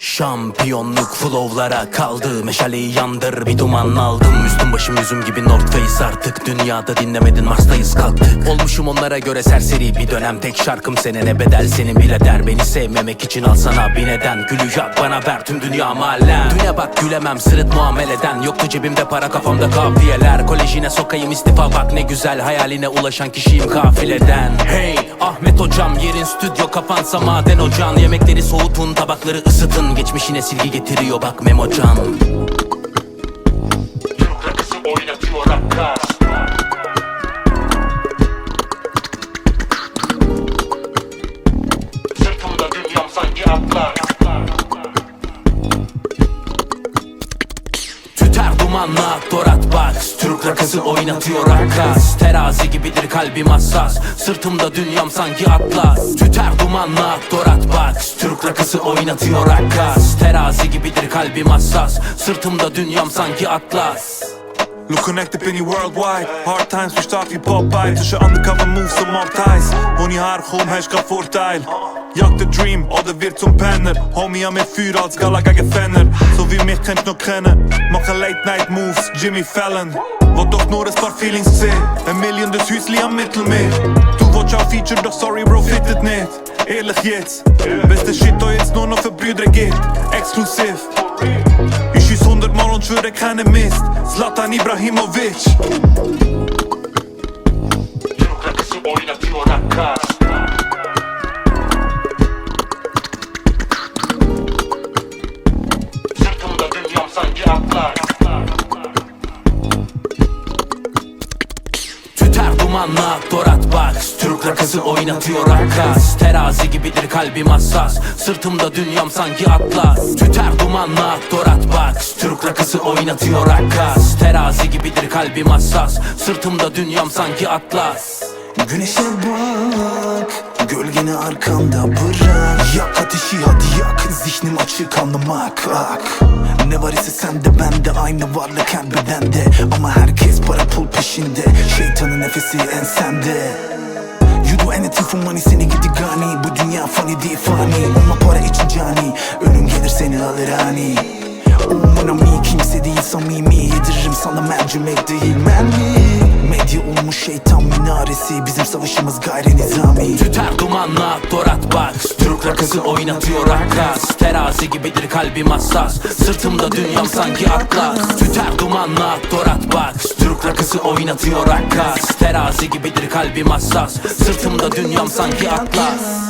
Şampiyonluk flowlara kaldı Meşaleyi yandır bir duman aldım. Üstüm başım yüzüm gibi North Face artık. Dünyada dinlemedin Mars'tayız kalktık. Olmuşum onlara göre serseri. Bir dönem Tek şarkım senene bedel senin bile der Beni. Sevmemek için alsana bir neden. Gülü yak bana ver tüm dünya mahallem Düne bak gülemem sırıt muameleden Yoktu cebimde para kafamda kafiyeler. Kolejine sokayım istifa bak ne güzel. Hayaline ulaşan kişiyim kafileden Hey Ahmet hocam yerin stüdyo kafansa maden ocağın. Yemekleri soğutun tabakları ısıtın Geçmişine silgi getiriyor bak Memocan oynatıyor rakkas Sırtımda dünyam sanki atlar Tüter dumanla aktorat box Türk rakısı oynatıyor rakkas Terazi gibidir kalbim hassas. Sırtımda dünyam sanki atlas. Tüter dumanla aktorat box rakası oynatıyor rakas. Terazi gibidir kalbim hassas Sırtımda dünyam sanki atlas. Look connected beni worldwide. Hard times we start wie Popeye Tussen undercover moves und mob ties. Honi haar gom, hij kan Vorteil Jagt der Dream oder wird zum Penner. Homie an mir Feuer als Gala gegen Fenner. So wie mich könnt noch kennen Machen Late Night Moves, Jimmy Fallon. Wat doch nur ein paar feelings gesehen Ein million dus Hüsli am Mittelmeer Du wolltest auch Feature, doch sorry bro, fittet nicht Ehrlich jetzt Beste Shit, da jetzt nur noch für Brüder geht Exklusiv. Ich schieß hundertmal und schwöre keine Mist Zlatan Ibrahimovic. Türk rakısı oynatıyor rakkas Sırtımda dünyam sanki atlar Dumanla aktorat box Türk rakısı oynatıyor rakkas Terazi gibidir kalbim hassas. Sırtımda dünyam sanki atlas. Tüter dumanla aktorat box Türk rakısı oynatıyor rakkas Terazi gibidir kalbim hassas. Sırtımda dünyam sanki atlas Güneşe bak Gölgeni arkamda bırak. Yak ateşi hadi yak. Zihnim açık anlamak ak Ne var ise sende bende. Aynı varlık her bedende Ama herkes para pul peşinde. Şeytanın nefesi ensemde. You do anything for money seni gidi gani. Bu dünya fani değil fani Ama para için cani. Ölüm gelir seni alır ani. Umurumda kimse değil samimi. Yediririm sana mercimek değil mermi savaşımız gayri nizami. Tüter dumanla aktorat box Türk rakısı oynatıyor rakkas Terazi gibidir kalbim hassas. Sırtımda dünyam sanki atlas. Tüter dumanla aktorat box Türk rakısı oynatıyor rakkas Terazi gibidir kalbim hassas. Sırtımda dünyam sanki atlas